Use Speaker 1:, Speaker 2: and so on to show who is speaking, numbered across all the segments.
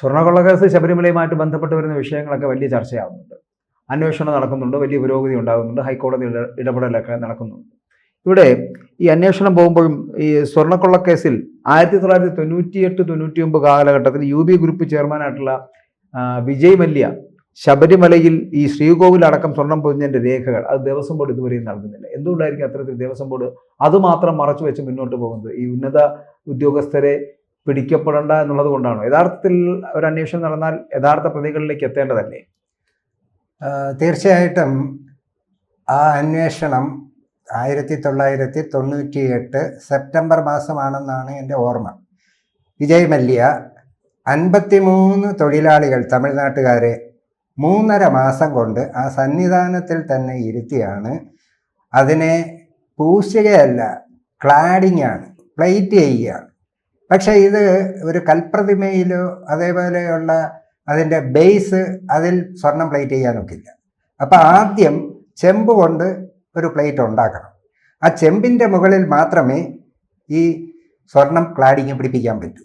Speaker 1: സ്വർണക്കൊള്ളക്കേസ് ശബരിമലയുമായിട്ട് ബന്ധപ്പെട്ട് വരുന്ന വിഷയങ്ങളൊക്കെ വലിയ ചർച്ചയാവുന്നുണ്ട്. അന്വേഷണം നടക്കുന്നുണ്ട്. വലിയ പുരോഗതി ഉണ്ടാകുന്നുണ്ട്. ഹൈക്കോടതി ഇട- ഇടപെടലൊക്കെ നടക്കുന്നുണ്ട്. ഇവിടെ ഈ അന്വേഷണം പോകുമ്പോഴും ഈ സ്വർണക്കൊള്ളക്കേസിൽ ആയിരത്തി തൊള്ളായിരത്തി തൊണ്ണൂറ്റിയെട്ട് തൊണ്ണൂറ്റി ഒമ്പത് കാലഘട്ടത്തിൽ യു ബി ഗ്രൂപ്പ് ചെയർമാനായിട്ടുള്ള വിജയ് മല്യ ശബരിമലയിൽ ഈ ശ്രീകോവിൽ അടക്കം സ്വർണം പൊതിഞ്ഞതിന്റെ രേഖകൾ അത് ദേവസ്വം ബോർഡ് ഇതുവരെയും നൽകുന്നില്ല. എന്തുകൊണ്ടായിരിക്കും അത്തരത്തിൽ ദേവസ്വം ബോർഡ് അതുമാത്രം മറച്ചു വെച്ച് മുന്നോട്ട് പോകുന്നത്? ഈ ഉന്നത ഉദ്യോഗസ്ഥരെ പിടിക്കപ്പെടേണ്ട എന്നുള്ളത് കൊണ്ടാണ്. യഥാർത്ഥത്തിൽ ഒരു അന്വേഷണം നടന്നാൽ യഥാർത്ഥ പ്രതികളിലേക്ക് എത്തേണ്ടതല്ലേ?
Speaker 2: തീർച്ചയായിട്ടും ആ അന്വേഷണം ആയിരത്തി തൊള്ളായിരത്തി തൊണ്ണൂറ്റി എട്ട് സെപ്റ്റംബർ മാസമാണെന്നാണ് എന്റെ ഓർമ്മ. വിജയ് മല്യ അൻപത്തിമൂന്ന് തൊഴിലാളികൾ തമിഴ്നാട്ടുകാരെ മൂന്നര മാസം കൊണ്ട് ആ സന്നിധാനത്തിൽ തന്നെ ഇരുത്തിയാണ്. അതിനെ പൂശുകയല്ല ക്ലാഡിംഗ് ആണ് പ്ലേറ്റ് ചെയ്യുകയാണ്. പക്ഷേ ഇത് ഒരു കൽപ്രതിമയിലോ അതേപോലെയുള്ള അതിന്റെ ബേസ് അതിൽ സ്വർണം പ്ലേറ്റ് ചെയ്യാനൊക്കില്ല. അപ്പം ആദ്യം ചെമ്പ് കൊണ്ട് ഒരു പ്ലേറ്റ് ഉണ്ടാക്കണം. ആ ചെമ്പിന്റെ മുകളിൽ മാത്രമേ ഈ സ്വർണം ക്ലാഡിങ് പിടിപ്പിക്കാൻ പറ്റൂ.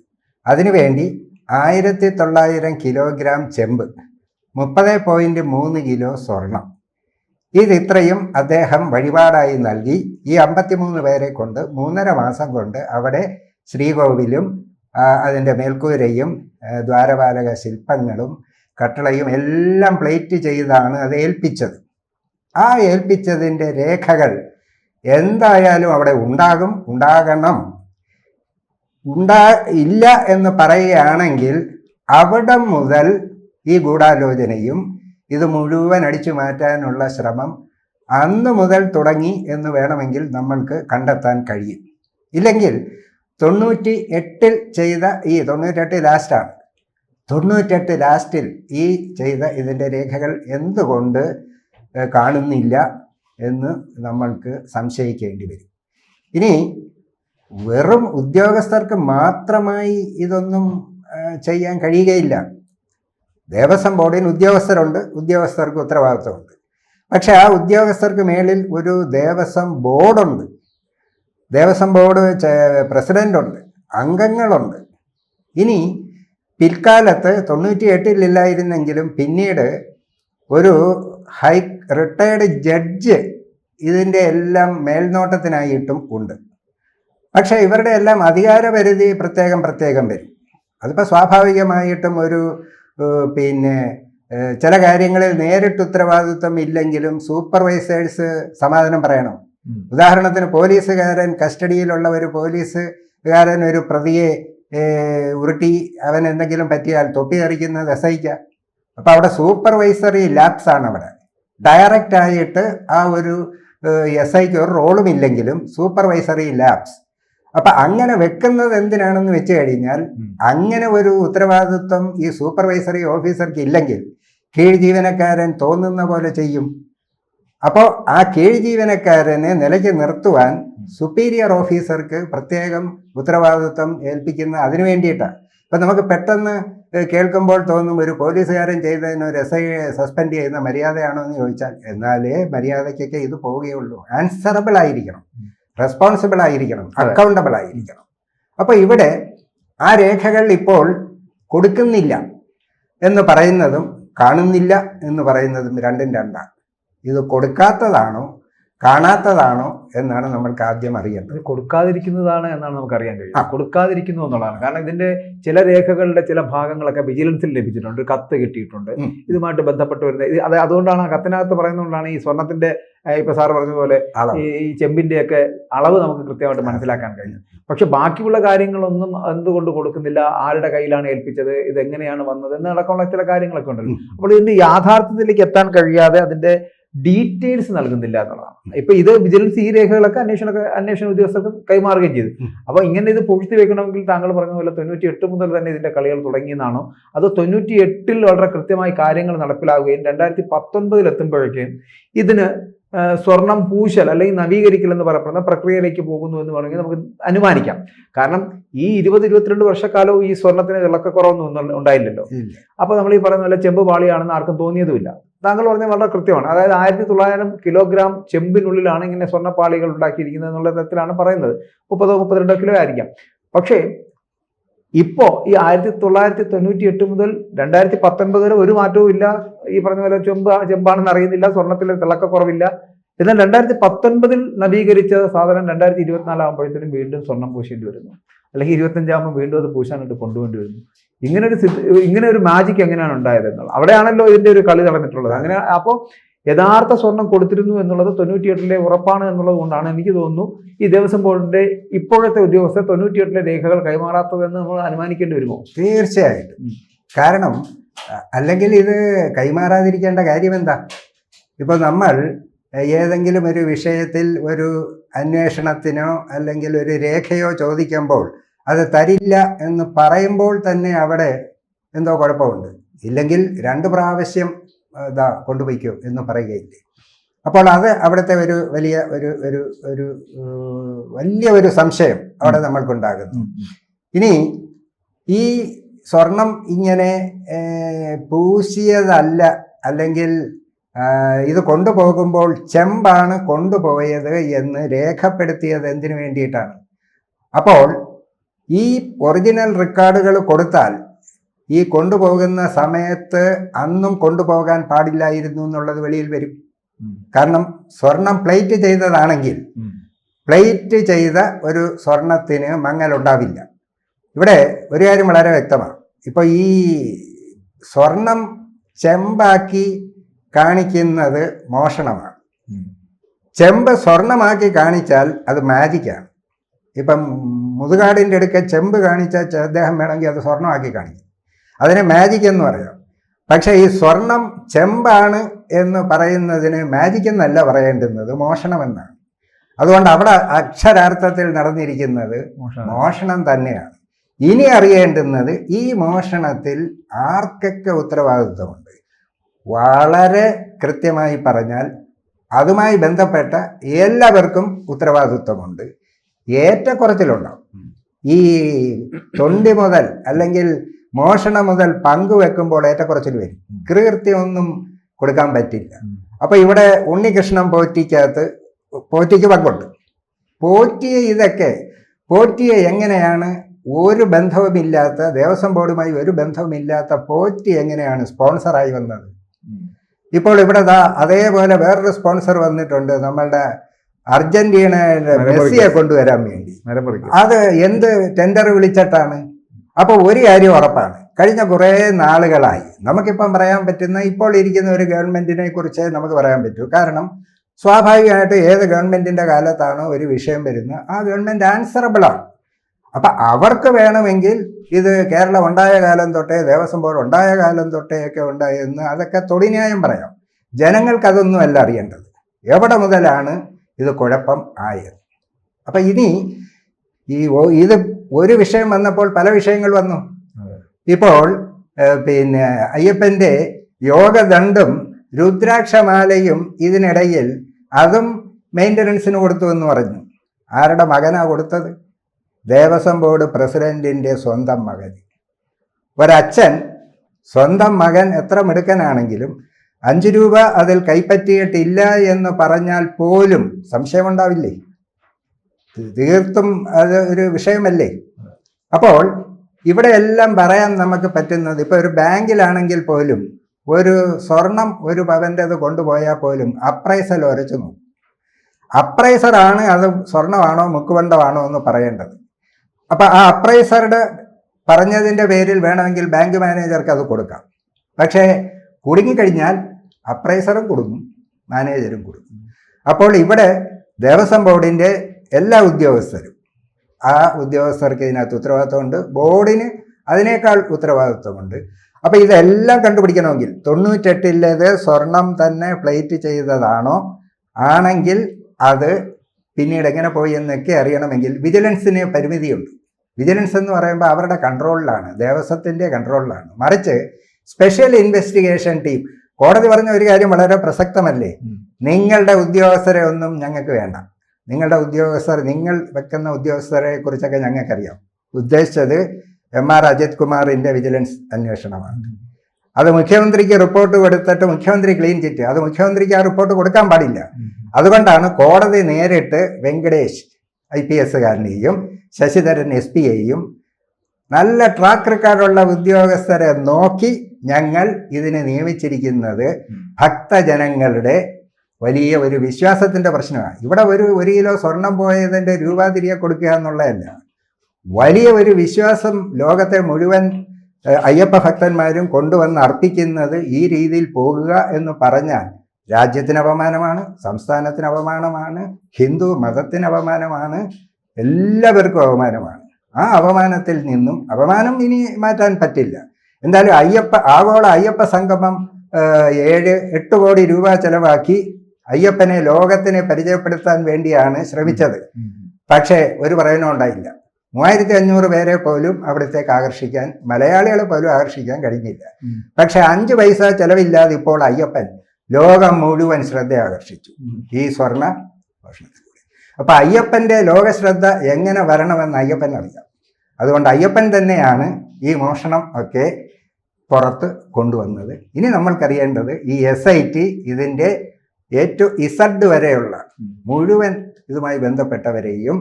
Speaker 2: അതിനുവേണ്ടി ആയിരത്തി തൊള്ളായിരം കിലോഗ്രാം ചെമ്പ് മുപ്പത് പോയിന്റ് മൂന്ന് കിലോ സ്വർണം. ഇത് ഇത്രയും അദ്ദേഹം വഴിപാടായി നൽകി. ഈ അമ്പത്തിമൂന്ന് പേരെ കൊണ്ട് മൂന്നര മാസം കൊണ്ട് അവിടെ ശ്രീകോവിലും അതിന്റെ മേൽക്കൂരയും ദ്വാരപാലക ശില്പങ്ങളും കട്ടളയും എല്ലാം പ്ലേറ്റ് ചെയ്താണ് അത് ഏൽപ്പിച്ചത്. ആ ഏൽപ്പിച്ചതിന്റെ രേഖകൾ എന്തായാലും അവിടെ ഉണ്ടാകും ഉണ്ടാകണം. ഉണ്ടാ ഇല്ല എന്ന് പറയുകയാണെങ്കിൽ അവിടെ മുതൽ ഈ ഗൂഢാലോചനയും ഇത് മുഴുവൻ അടിച്ചു മാറ്റാനുള്ള ശ്രമം അന്ന് മുതൽ തുടങ്ങി എന്ന് വേണമെങ്കിൽ നമ്മൾക്ക് കണ്ടെത്താൻ കഴിയും. ഇല്ലെങ്കിൽ തൊണ്ണൂറ്റി എട്ടിൽ ചെയ്ത ഈ തൊണ്ണൂറ്റെട്ട് ലാസ്റ്റാണ്. തൊണ്ണൂറ്റെട്ട് ലാസ്റ്റിൽ ഈ ചെയ്ത ഇതിന്റെ രേഖകൾ എന്തുകൊണ്ട് കാണുന്നില്ല എന്ന് നമ്മൾക്ക് സംശയിക്കേണ്ടി വരും. ഇനി വെറും ഉദ്യോഗസ്ഥർക്ക് മാത്രമായി ഇതൊന്നും ചെയ്യാൻ കഴിയുകയില്ല. ദേവസ്വം ബോർഡിന് ഉദ്യോഗസ്ഥരുണ്ട് ഉദ്യോഗസ്ഥർക്ക് ഉത്തരവാദിത്വമുണ്ട്. പക്ഷെ ആ ഉദ്യോഗസ്ഥർക്ക് മേളിൽ ഒരു ദേവസ്വം ബോർഡുണ്ട്. ദേവസ്വം ബോർഡ് പ്രസിഡന്റുണ്ട് അംഗങ്ങളുണ്ട്. ഇനി പിൽക്കാലത്ത് തൊണ്ണൂറ്റി എട്ടിലില്ലായിരുന്നെങ്കിലും പിന്നീട് ഒരു ഹൈ റിട്ടയർഡ് ജഡ്ജ് ഇതിന്റെ എല്ലാം മേൽനോട്ടത്തിനായിട്ടും ഉണ്ട്. പക്ഷേ ഇവരുടെ എല്ലാം അധികാരപരിധി പ്രത്യേകം പ്രത്യേകം വരും. അതിപ്പോൾ സ്വാഭാവികമായിട്ടും ഒരു പിന്നെ ചില കാര്യങ്ങളിൽ നേരിട്ട് ഉത്തരവാദിത്വം ഇല്ലെങ്കിലും സൂപ്പർവൈസേഴ്സ് സമാധാനം പറയണം. ഉദാഹരണത്തിന് പോലീസുകാരൻ കസ്റ്റഡിയിലുള്ള ഒരു പോലീസുകാരൻ ഒരു പ്രതിയെ ഉരുട്ടി അവൻ എന്തെങ്കിലും പറ്റിയാൽ തൊപ്പി തെറിക്കുന്നത് എസ് ഐക്ക അപ്പം അവിടെ സൂപ്പർവൈസറി ലാപ്സ് ആണ് അവിടെ ഡയറക്റ്റ് ആയിട്ട് ആ ഒരു എസ് ഐക്ക് ഒരു റോളും ഇല്ലെങ്കിലും സൂപ്പർവൈസറി ലാബ്സ്. അപ്പൊ അങ്ങനെ വെക്കുന്നത് എന്തിനാണെന്ന് വെച്ച് കഴിഞ്ഞാൽ അങ്ങനെ ഒരു ഉത്തരവാദിത്വം ഈ സൂപ്പർവൈസറി ഓഫീസർക്ക് ഇല്ലെങ്കിൽ കീഴ് ജീവനക്കാരൻ തോന്നുന്ന പോലെ ചെയ്യും. അപ്പോൾ ആ കീഴ് ജീവനക്കാരനെ നിലയ്ക്ക് നിർത്തുവാൻ സുപ്പീരിയർ ഓഫീസർക്ക് പ്രത്യേകം ഉത്തരവാദിത്വം ഏൽപ്പിക്കുന്ന അതിനു വേണ്ടിയിട്ടാണ്. ഇപ്പം നമുക്ക് പെട്ടെന്ന് കേൾക്കുമ്പോൾ തോന്നും ഒരു പോലീസുകാരൻ ചെയ്തതിന് ഒരു എസ് ഐ സസ്പെൻഡ് ചെയ്യുന്ന മര്യാദയാണോ എന്ന് ചോദിച്ചാൽ എന്നാലേ മര്യാദയ്ക്കൊക്കെ ഇത് പോവുകയുള്ളൂ. ആൻസറബിൾ ആയിരിക്കണം. റെസ്പോൺസിബിൾ ആയിരിക്കണം. അക്കൗണ്ടബിൾ ആയിരിക്കണം. അപ്പോൾ ഇവിടെ ആ രേഖകൾ ഇപ്പോൾ കൊടുക്കുന്നില്ല എന്ന് പറയുന്നതും കാണുന്നില്ല എന്ന് പറയുന്നതും രണ്ടും രണ്ടാണ്. ഇത് കൊടുക്കാത്തതാണോ കാണാത്തതാണോ എന്നാണ് നമ്മൾക്ക് ആദ്യം അറിയേണ്ടത്
Speaker 1: കൊടുക്കാതിരിക്കുന്നതാണ് എന്നാണ് നമുക്ക് അറിയാൻ
Speaker 2: ആ.
Speaker 1: കൊടുക്കാതിരിക്കുന്നു എന്നുള്ളതാണ്. കാരണം ഇതിന്റെ ചില രേഖകളുടെ ചില ഭാഗങ്ങളൊക്കെ വിജിലൻസിൽ ലഭിച്ചിട്ടുണ്ട്. ഒരു കത്ത് കിട്ടിയിട്ടുണ്ട്. ഇതുമായിട്ട് ബന്ധപ്പെട്ട് വരുന്നത് അത് അതുകൊണ്ടാണ് ആ കത്തിനകത്ത് പറയുന്നതുകൊണ്ടാണ് ഈ സ്വർണത്തിന്റെ ഇപ്പൊ സാർ പറഞ്ഞതുപോലെ ഈ ചെമ്പിന്റെ ചെമ്പിന്റെയൊക്കെ അളവ് നമുക്ക് കൃത്യമായിട്ട് മനസ്സിലാക്കാൻ കഴിയും. പക്ഷെ ബാക്കിയുള്ള കാര്യങ്ങളൊന്നും എന്തുകൊണ്ട് കൊടുക്കുന്നില്ല? ആരുടെ കയ്യിലാണ് ഏൽപ്പിച്ചത്? ഇത് എങ്ങനെയാണ് വന്നത്? എന്നടക്കമുള്ള ചില കാര്യങ്ങളൊക്കെ ഉണ്ടല്ലോ. അപ്പോൾ ഇതിന്റെ യാഥാർത്ഥ്യത്തിലേക്ക് എത്താൻ കഴിയാതെ അതിന്റെ ഡീറ്റെയിൽസ് നൽകുന്നില്ല എന്നുള്ളതാണ്. ഇപ്പൊ ഇത് വിജിലൻസ് ഈ രേഖകളൊക്കെ അന്വേഷണ അന്വേഷണ ഉദ്യോഗസ്ഥർക്ക് കൈമാറുകയും ചെയ്തു. അപ്പൊ ഇങ്ങനെ ഇത് പൂഴ്ത്തി വെക്കണമെങ്കിൽ താങ്കൾ പറഞ്ഞ പോലെ തൊണ്ണൂറ്റി എട്ട് മുതൽ തന്നെ ഇതിന്റെ കളികൾ തുടങ്ങിയെന്നാണോ? അതോ തൊണ്ണൂറ്റി എട്ടിൽ വളരെ കൃത്യമായി കാര്യങ്ങൾ നടപ്പിലാവുകയും രണ്ടായിരത്തി പത്തൊൻപതിൽ എത്തുമ്പോഴേക്കും ഇതിന് സ്വർണം പൂശൽ അല്ലെങ്കിൽ നവീകരിക്കൽ എന്ന് പറയപ്പെടുന്ന പ്രക്രിയയിലേക്ക് പോകുന്നു എന്ന് വേണമെങ്കിൽ നമുക്ക് അനുമാനിക്കാം. കാരണം ഈ ഇരുപത് ഇരുപത്തിരണ്ട് വർഷക്കാലവും ഈ സ്വർണത്തിന് ഇളക്കക്കുറവൊന്നും ഉണ്ടായില്ലല്ലോ. അപ്പോൾ നമ്മൾ ഈ പറയുന്ന പോലെ ചെമ്പ് പാളിയാണെന്ന് ആർക്കും തോന്നിയതുമില്ല. താങ്കൾ പറഞ്ഞത് വളരെ കൃത്യമാണ്. അതായത് ആയിരത്തി തൊള്ളായിരം കിലോഗ്രാം ചെമ്പിനുള്ളിലാണ് ഇങ്ങനെ സ്വർണപ്പാളികൾ ഉണ്ടാക്കിയിരിക്കുന്നത് എന്നുള്ള തരത്തിലാണ് പറയുന്നത്. മുപ്പതോ മുപ്പത്തിരണ്ടോ കിലോ ആയിരിക്കാം. പക്ഷേ ഇപ്പോൾ ഈ ആയിരത്തി തൊള്ളായിരത്തി തൊണ്ണൂറ്റി എട്ട് മുതൽ രണ്ടായിരത്തി പത്തൊൻപത് വരെ ഒരു മാറ്റവും ഇല്ല. ഈ പറഞ്ഞ പോലെ ചെമ്പ് ചെമ്പാണെന്ന് അറിയുന്നില്ല. സ്വർണത്തിൽ തിളക്കക്കുറവില്ല എന്നാൽ രണ്ടായിരത്തി പത്തൊൻപതിൽ നവീകരിച്ച സാധനം രണ്ടായിരത്തി ഇരുപത്തിനാലാകുമ്പോഴത്തേനും വീണ്ടും സ്വർണം പൂശേണ്ടി വരുന്നു. അല്ലെങ്കിൽ ഇരുപത്തഞ്ചാകുമ്പോൾ വീണ്ടും അത് പൂശാനായിട്ട് കൊണ്ടുപോകേണ്ടി വരുന്നു. ഇങ്ങനെ ഒരു ഇങ്ങനെ ഒരു മാജിക് എങ്ങനെയാണ് ഉണ്ടായത് എന്നുള്ളത്? അവിടെയാണല്ലോ ഇതിന്റെ ഒരു കളി നടന്നിട്ടുള്ളത്. അങ്ങനെ അപ്പോൾ യഥാർത്ഥ സ്വർണം കൊടുത്തിരുന്നു എന്നുള്ളത് തൊണ്ണൂറ്റിയെട്ടിലെ ഉറപ്പാണ് എന്നുള്ളത് കൊണ്ടാണ് എനിക്ക് തോന്നുന്നു. ഈ ദേവസ്വം ബോർഡിന്റെ ഇപ്പോഴത്തെ ഉദ്യോഗസ്ഥർ തൊണ്ണൂറ്റിയെട്ടിലെ രേഖകൾ കൈമാറാത്തതെന്ന് നമ്മൾ അനുമാനിക്കേണ്ടി വരുമോ?
Speaker 2: തീർച്ചയായിട്ടും. കാരണം അല്ലെങ്കിൽ ഇത് കൈമാറാതിരിക്കേണ്ട കാര്യം എന്താ? ഇപ്പോൾ നമ്മൾ ഏതെങ്കിലും ഒരു വിഷയത്തിൽ ഒരു അന്വേഷണത്തിനോ അല്ലെങ്കിൽ ഒരു രേഖയോ ചോദിക്കുമ്പോൾ അത് തരില്ല എന്ന് പറയുമ്പോൾ തന്നെ അവിടെ എന്തോ കുഴപ്പമുണ്ട്. ഇല്ലെങ്കിൽ രണ്ട് പ്രാവശ്യം ഇതാ കൊണ്ടുപോയിക്കോ എന്ന് പറയുകയില്ലേ. അപ്പോൾ അത് അവിടുത്തെ ഒരു വലിയ ഒരു ഒരു ഒരു വലിയ ഒരു സംശയം അവിടെ നമ്മൾക്കുണ്ടാകുന്നു. ഇനി ഈ സ്വർണം ഇങ്ങനെ പൂശിയതല്ല അല്ലെങ്കിൽ ഇത് കൊണ്ടുപോകുമ്പോൾ ചെമ്പാണ് കൊണ്ടുപോയത് എന്ന് രേഖപ്പെടുത്തിയത് എന്തിനു വേണ്ടിയിട്ടാണ്? അപ്പോൾ ഈ ഒറിജിനൽ റെക്കോർഡുകൾ കൊടുത്താൽ ഈ കൊണ്ടുപോകുന്ന സമയത്ത് അന്നും കൊണ്ടുപോകാൻ പാടില്ലായിരുന്നു എന്നുള്ളത് വെളിയിൽ വരും. കാരണം സ്വർണം പ്ലേറ്റ് ചെയ്തതാണെങ്കിൽ പ്ലേറ്റ് ചെയ്ത ഒരു സ്വർണത്തിന് മങ്ങലുണ്ടാവില്ല ഇവിടെ ഒരു കാര്യം വളരെ വ്യക്തമാണ്. ഇപ്പോൾ ഈ സ്വർണം ചെമ്പാക്കി കാണിക്കുന്നത് മോഷണമാണ്. ചെമ്പ് സ്വർണമാക്കി കാണിച്ചാൽ അത് മാജിക്കാണ്. ഇപ്പം മുതുകാടിന്റെ അടുക്ക ചെമ്പ് കാണിച്ചാൽ അദ്ദേഹം വേണമെങ്കിൽ അത് സ്വർണമാക്കി കാണിക്കും. അതിനെ മാജിക് എന്ന് പറയാം. പക്ഷേ ഈ സ്വർണം ചെമ്പാണ് എന്ന് പറയുന്നതിന് മാജിക് എന്നല്ല പറയേണ്ടുന്നത് മോഷണമെന്നാണ്. അതുകൊണ്ട് അവിടെ അക്ഷരാർത്ഥത്തിൽ നടന്നിരിക്കുന്നത് മോഷണം തന്നെയാണ്. ഇനി അറിയേണ്ടുന്നത് ഈ മോഷണത്തിൽ ആർക്കൊക്കെ ഉത്തരവാദിത്വമുണ്ട്? വളരെ കൃത്യമായി പറഞ്ഞാൽ അതുമായി ബന്ധപ്പെട്ട എല്ലാവർക്കും ഉത്തരവാദിത്വമുണ്ട്. ഏറ്റക്കുറച്ചിലുണ്ടാവും. ഈ തൊണ്ടി മുതൽ അല്ലെങ്കിൽ മോഷണം മുതൽ പങ്കുവെക്കുമ്പോൾ ഏറ്റക്കുറച്ചിൽ വരും. കൃകൃത്യമൊന്നും കൊടുക്കാൻ പറ്റില്ല. അപ്പൊ ഇവിടെ ഉണ്ണികൃഷ്ണൻ പോറ്റിക്കകത്ത് പോറ്റിക്ക് പങ്കുണ്ട്. പോറ്റിയെ ഇതൊക്കെ പോറ്റിയെ എങ്ങനെയാണ് ഒരു ബന്ധവുമില്ലാത്ത ദേവസ്വം ബോർഡുമായി ഒരു ബന്ധവുമില്ലാത്ത പോറ്റി എങ്ങനെയാണ് സ്പോൺസറായി വന്നത്? ഇപ്പോൾ ഇവിടെ ദാ അതേപോലെ വേറൊരു സ്പോൺസർ വന്നിട്ടുണ്ട്. നമ്മളുടെ അർജന്റീനയുടെ മെസ്സിയെ കൊണ്ടുവരാൻ വേണ്ടി. അത് എന്ത് ടെൻഡർ വിളിച്ചിട്ടാണ്? അപ്പോൾ ഒരു കാര്യം ഉറപ്പാണ്. കഴിഞ്ഞ കുറേ നാളുകളായി. നമുക്കിപ്പം പറയാൻ പറ്റുന്ന ഇപ്പോൾ ഇരിക്കുന്ന ഒരു ഗവൺമെന്റിനെ കുറിച്ച് നമുക്ക് പറയാൻ പറ്റൂ. കാരണം സ്വാഭാവികമായിട്ട് ഏത് ഗവൺമെന്റിന്റെ കാലത്താണോ ഒരു വിഷയം വരുന്നത് ആ ഗവൺമെന്റ് ആൻസറബിൾ ആണ്. അപ്പൊ അവർക്ക് വേണമെങ്കിൽ ഇത് കേരളം ഉണ്ടായ കാലം തൊട്ടേ ദേവസ്വം ബോർഡ് ഉണ്ടായ കാലം തൊട്ടേ ഒക്കെ ഉണ്ടായെന്ന് അതൊക്കെ തൊടിന്യായം പറയാം. ജനങ്ങൾക്ക് അതൊന്നും അല്ല അറിയേണ്ടത്. എവിടെ മുതലാണ് ഇത് കുഴപ്പം ആയത്? അപ്പൊ ഇനി ഈ ഇത് ഒരു വിഷയം വന്നപ്പോൾ പല വിഷയങ്ങൾ വന്നു. ഇപ്പോൾ പിന്നെ അയ്യപ്പന്റെ യോഗദണ്ഡും രുദ്രാക്ഷമാലയും ഇതിനിടയിൽ അതും മെയിന്റനൻസിന് കൊടുത്തു എന്ന് പറഞ്ഞു. ആരുടെ മകനാ കൊടുത്തത്? ദേവസ്വം ബോർഡ് പ്രസിഡന്റിന്റെ സ്വന്തം മകൻ ഒരച്ഛൻ സ്വന്തം മകൻ എത്ര മിടുക്കനാണെങ്കിലും അഞ്ചു രൂപ അതിൽ കൈപ്പറ്റിയിട്ടില്ല എന്ന് പറഞ്ഞാൽ പോലും സംശയമുണ്ടാവില്ലേ? തീർത്തും അത് ഒരു വിഷയമല്ലേ? അപ്പോൾ ഇവിടെ എല്ലാം പറയാൻ നമുക്ക് പറ്റുന്നത് ഇപ്പൊ ഒരു ബാങ്കിലാണെങ്കിൽ പോലും ഒരു സ്വർണം ഒരു പവന്റെത് കൊണ്ടുപോയാൽ പോലും അപ്രൈസൽ ഉരച്ചു നോക്കും. അപ്രൈസറാണ് അത് സ്വർണമാണോ മുക്കുവണ്ടമാണോ എന്ന് പറയേണ്ടത്. അപ്പൊ ആ അപ്രൈസറുടെ പറഞ്ഞതിന്റെ പേരിൽ വേണമെങ്കിൽ ബാങ്ക് മാനേജർക്ക് അത് കൊടുക്കാം. പക്ഷേ കുടുങ്ങിക്കഴിഞ്ഞാൽ അപ്രൈസറും കുടുങ്ങും മാനേജറും കുടുങ്ങും അപ്പോൾ ഇവിടെ ദേവസ്വം ബോർഡിന്റെ എല്ലാ ഉദ്യോഗസ്ഥരും. ആ ഉദ്യോഗസ്ഥർക്ക് ഇതിനകത്ത് ഉത്തരവാദിത്വമുണ്ട്. ബോർഡിന് അതിനേക്കാൾ ഉത്തരവാദിത്വമുണ്ട്. അപ്പോൾ ഇതെല്ലാം കണ്ടുപിടിക്കണമെങ്കിൽ തൊണ്ണൂറ്റെട്ടിലേത് സ്വർണം തന്നെ പ്ലേറ്റ് ചെയ്തതാണോ? ആണെങ്കിൽ അത് പിന്നീട് എങ്ങനെ പോയി എന്നൊക്കെ അറിയണമെങ്കിൽ വിജിലൻസിന് പരിമിതിയുണ്ട്. വിജിലൻസ് എന്ന് പറയുമ്പോൾ അവരുടെ കൺട്രോളിലാണ്. ദേവസ്വത്തിന്റെ കൺട്രോളിലാണ്. മറിച്ച് സ്പെഷ്യൽ ഇൻവെസ്റ്റിഗേഷൻ ടീം. കോടതി പറഞ്ഞ ഒരു കാര്യം വളരെ പ്രസക്തമല്ലേ? നിങ്ങളുടെ ഉദ്യോഗസ്ഥരെ ഒന്നും ഞങ്ങൾക്ക് വേണ്ട. നിങ്ങളുടെ ഉദ്യോഗസ്ഥർ നിങ്ങൾ വെക്കുന്ന ഉദ്യോഗസ്ഥരെ കുറിച്ചൊക്കെ ഞങ്ങൾക്കറിയാം. ഉദ്ദേശിച്ചത് എം ആർ അജിത് കുമാറിന്റെ വിജിലൻസ് അന്വേഷണമാണ്. അത് മുഖ്യമന്ത്രിക്ക് റിപ്പോർട്ട് കൊടുത്തിട്ട് മുഖ്യമന്ത്രി ക്ലീൻ ചിറ്റ്. അത് മുഖ്യമന്ത്രിക്ക് ആ റിപ്പോർട്ട് കൊടുക്കാൻ പാടില്ല. അതുകൊണ്ടാണ് കോടതി നേരിട്ട് വെങ്കടേഷ് ഐ പി എസ്സുകാരനെയും ശശിധരൻ എസ് പി എയും നല്ല ട്രാക്ക് റെക്കോർഡുള്ള ഉദ്യോഗസ്ഥരെ നോക്കി ഞങ്ങൾ ഇതിനെ നിയമിച്ചിരിക്കുന്നത് ഭക്തജനങ്ങളുടെ വലിയ ഒരു വിശ്വാസത്തിന്റെ പ്രശ്നമാണ് ഇവിടെ ഒരു ഒരു കിലോ സ്വർണം പോയതിന്റെ രൂപ തിരികെ കൊടുക്കുക എന്നുള്ളതല്ല വലിയ ഒരു വിശ്വാസം ലോകത്തെ മുഴുവൻ അയ്യപ്പ ഭക്തന്മാരും കൊണ്ടുവന്ന് അർപ്പിക്കുന്നത് ഈ രീതിയിൽ പോകുക എന്ന് പറഞ്ഞാൽ രാജ്യത്തിന് അപമാനമാണ് സംസ്ഥാനത്തിന് അപമാനമാണ് ഹിന്ദു മതത്തിന് അപമാനമാണ് എല്ലാവർക്കും അപമാനമാണ്. ആ അപമാനത്തിൽ നിന്നും അപമാനം ഇനി മാറ്റാൻ പറ്റില്ല. എന്തായാലും അയ്യപ്പ ആഗോള അയ്യപ്പ സംഗമം ഏഴ് എട്ട് കോടി രൂപ ചെലവാക്കി അയ്യപ്പനെ ലോകത്തിന് പരിചയപ്പെടുത്താൻ വേണ്ടിയാണ് ശ്രമിച്ചത്. പക്ഷേ ഒരു പ്രയോജനം ഉണ്ടായില്ല. മൂവായിരത്തി അഞ്ഞൂറ് പേരെ പോലും അവിടത്തേക്ക് ആകർഷിക്കാൻ മലയാളികളെ പോലും ആകർഷിക്കാൻ കഴിഞ്ഞില്ല. പക്ഷെ അഞ്ച് പൈസ ചെലവില്ലാതെ ഇപ്പോൾ അയ്യപ്പൻ ലോകം മുഴുവൻ ശ്രദ്ധ ആകർഷിച്ചു. ഈ സ്വർണ ഭക്ഷണത്തിലൂടെ. അപ്പൊ അയ്യപ്പന്റെ ലോകശ്രദ്ധ എങ്ങനെ വരണമെന്ന് അയ്യപ്പൻ അറിയാം. അതുകൊണ്ട് അയ്യപ്പൻ തന്നെയാണ് ഈ മോഷണം ഒക്കെ പുറത്ത് കൊണ്ടുവന്നത്. ഇനി നമ്മൾക്കറിയേണ്ടത് ഈ എസ് ഐ ടി ഇതിന്റെ ഏറ്റവും ഇസഡ് വരെയുള്ള മുഴുവൻ ഇതുമായി ബന്ധപ്പെട്ടവരെയും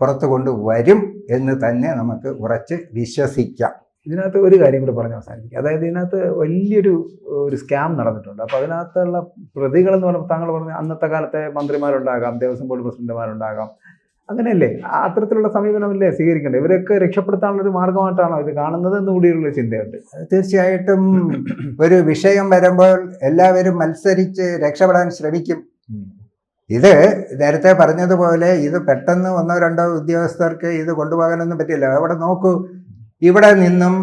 Speaker 2: പുറത്തു കൊണ്ടുവരും എന്ന് തന്നെ നമുക്ക് ഉറച്ച് വിശ്വസിക്കാം.
Speaker 1: ഇതിനകത്ത് ഒരു കാര്യം കൂടി പറഞ്ഞ് അവസാനിപ്പിക്കുക അതായത് ഇതിനകത്ത് വലിയൊരു ഒരു സ്കാം നടന്നിട്ടുണ്ട്. അപ്പോൾ അതിനകത്തുള്ള പ്രതികളെന്ന് പറഞ്ഞാൽ പറയുമ്പോൾ താങ്കൾ പറഞ്ഞ അന്നത്തെ കാലത്തെ മന്ത്രിമാരുണ്ടാകാം ദേവസ്വം ബോർഡ് പ്രസിഡന്റുമാരുണ്ടാകാം അങ്ങനെയല്ലേ? അത്തരത്തിലുള്ള സമീപനമല്ലേ സ്വീകരിക്കേണ്ടത്? ഇവരൊക്കെ രക്ഷപ്പെടുത്താനുള്ള ഒരു മാർഗമായിട്ടാണോ ഇത് കാണുന്നത് എന്ന് കൂടിയുള്ള ചിന്തയുണ്ട്.
Speaker 2: തീർച്ചയായിട്ടും ഒരു വിഷയം വരുമ്പോൾ എല്ലാവരും മത്സരിച്ച് രക്ഷപ്പെടാൻ ശ്രമിക്കും. ഇത് നേരത്തെ പറഞ്ഞതുപോലെ ഇത് പെട്ടെന്ന് ഒന്നോ രണ്ടോ ഉദ്യോഗസ്ഥർക്ക് ഇത് കൊണ്ടുപോകാനൊന്നും പറ്റില്ല. അവിടെ നോക്കൂ ഇവിടെ നിന്നും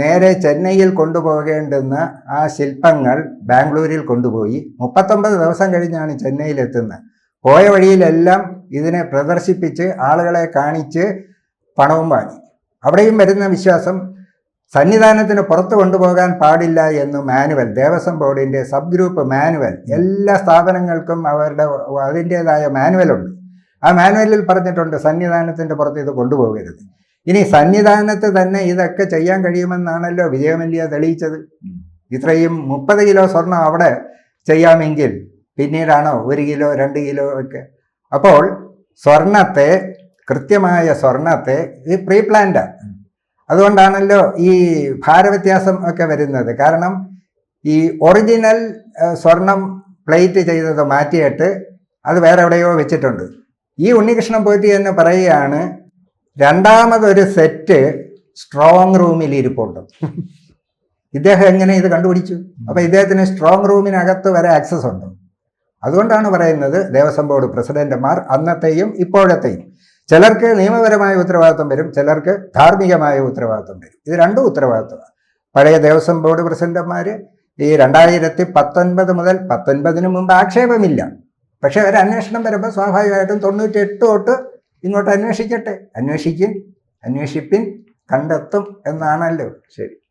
Speaker 2: നേരെ ചെന്നൈയിൽ കൊണ്ടുപോകേണ്ടുന്ന ആ ശില്പങ്ങൾ ബാംഗ്ലൂരിൽ കൊണ്ടുപോയി. മുപ്പത്തൊമ്പത് ദിവസം കഴിഞ്ഞാണ് ചെന്നൈയിൽ എത്തുന്നത് പോയ വഴിയിലെല്ലാം ഇതിനെ പ്രദർശിപ്പിച്ച് ആളുകളെ കാണിച്ച് പണവും വാങ്ങി. അവിടെയും വരുന്ന വിശ്വാസം സന്നിധാനത്തിന് പുറത്തു കൊണ്ടുപോകാൻ പാടില്ല എന്ന് മാനുവൽ ദേവസ്വം ബോർഡിന്റെ സബ് ഗ്രൂപ്പ് മാനുവൽ എല്ലാ സ്ഥാപനങ്ങൾക്കും അവരുടെ അതിന്റേതായ മാനുവലുണ്ട്. ആ മാനുവലിൽ പറഞ്ഞിട്ടുണ്ട് സന്നിധാനത്തിന്റെ പുറത്ത് ഇത് കൊണ്ടുപോകരുത്. ഇനി സന്നിധാനത്ത് തന്നെ ഇതൊക്കെ ചെയ്യാൻ കഴിയുമെന്നാണല്ലോ വിജയമല്യ തെളിയിച്ചത്. ഇത്രയും മുപ്പത് കിലോ സ്വർണം അവിടെ ചെയ്യാമെങ്കിൽ പിന്നീടാണോ ഒരു കിലോ രണ്ട് കിലോ ഒക്കെ? അപ്പോൾ സ്വർണത്തെ കൃത്യമായ സ്വർണത്തെ ഈ പ്രീ പ്ലാന്റ് അതുകൊണ്ടാണല്ലോ ഈ ഭാരവ്യത്യാസം ഒക്കെ വരുന്നത്. കാരണം ഈ ഒറിജിനൽ സ്വർണം പ്ലേറ്റ് ചെയ്തത് മാറ്റിയിട്ട് അത് വേറെ എവിടെയോ വെച്ചിട്ടുണ്ട്. ഈ ഉണ്ണികൃഷ്ണൻ പോറ്റി എന്ന് പറയുകയാണ് രണ്ടാമതൊരു സെറ്റ് സ്ട്രോങ് റൂമിൽ ഇരിപ്പുണ്ട്. ഇദ്ദേഹം എങ്ങനെ ഇത് കണ്ടുപിടിച്ചു? അപ്പൊ ഇദ്ദേഹത്തിന് സ്ട്രോങ് റൂമിനകത്ത് വരെ ആക്സസ് ഉണ്ട്. അതുകൊണ്ടാണ് പറയുന്നത് ദേവസ്വം ബോർഡ് പ്രസിഡന്റുമാർ അന്നത്തെയും ഇപ്പോഴത്തെയും. ചിലർക്ക് നിയമപരമായ ഉത്തരവാദിത്വം വരും ചിലർക്ക് ധാർമ്മികമായ ഉത്തരവാദിത്വം വരും. ഇത് രണ്ടും ഉത്തരവാദിത്വമാണ്. പഴയ ദേവസ്വം ബോർഡ് പ്രസിഡന്റുമാര് ഈ രണ്ടായിരത്തി പത്തൊൻപത് മുതൽ പത്തൊൻപതിനു മുമ്പ് ആക്ഷേപമില്ല. പക്ഷേ ഒരു അന്വേഷണം വരുമ്പോൾ സ്വാഭാവികമായിട്ടും തൊണ്ണൂറ്റി എട്ട് തൊട്ട് ഇങ്ങോട്ട് അന്വേഷിക്കട്ടെ. അന്വേഷിക്കും അന്വേഷിപ്പിൻ കണ്ടെത്തും എന്നാണല്ലോ.
Speaker 1: ശരി.